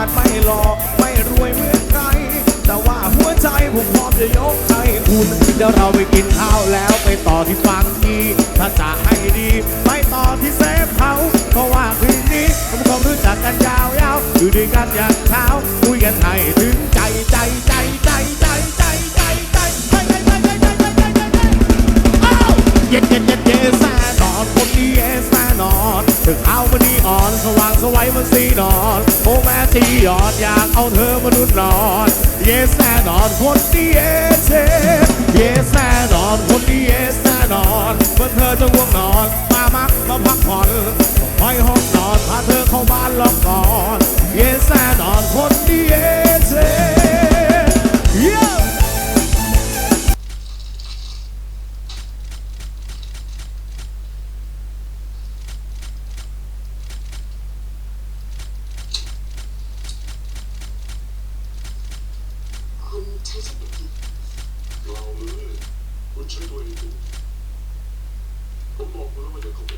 ล่หลอกไม่รวยเหมือนใคร แต่ว่าหัวใจผมพร้อมจะยกให้คุณเดี๋ยวเราไปกินข้าวแล้วไปต่อที่ฟังกีถ้าจะให้ดี ไปต่อที่เซฟเขาเพราะว่าคืนนี้ผมคงรู้จักกันยาวๆอยู่ด้วยกันอย่างเช้าคุยกันให้ถึงใจใจใจใจใจใจใจใจใจใจใจใจใจใจใจใจอ้าวเย็นเย็นเย็นเย็นแซ่นอนคนนี้เย็นแซ่นอนถึงเอามันนีอ่อนสว่างสวัยมันสีนอนโอ้แม่ ที่ยอดอยากเอาเธอมาดุนนอนเยสแน่นอนคนนี้เยสเยสแน่นอนคนนี้เยสแน่นอนเมื่อเธอจะง่วงนอน มามักมาพักผ่อนห้อยห้องนอนพาเธอเข้าบ้านลอกก่อนเยสแน่นอนคนนี้เ 찾아보기. 와 오늘 호철도 있고. 엄마 오늘 먼저 가고.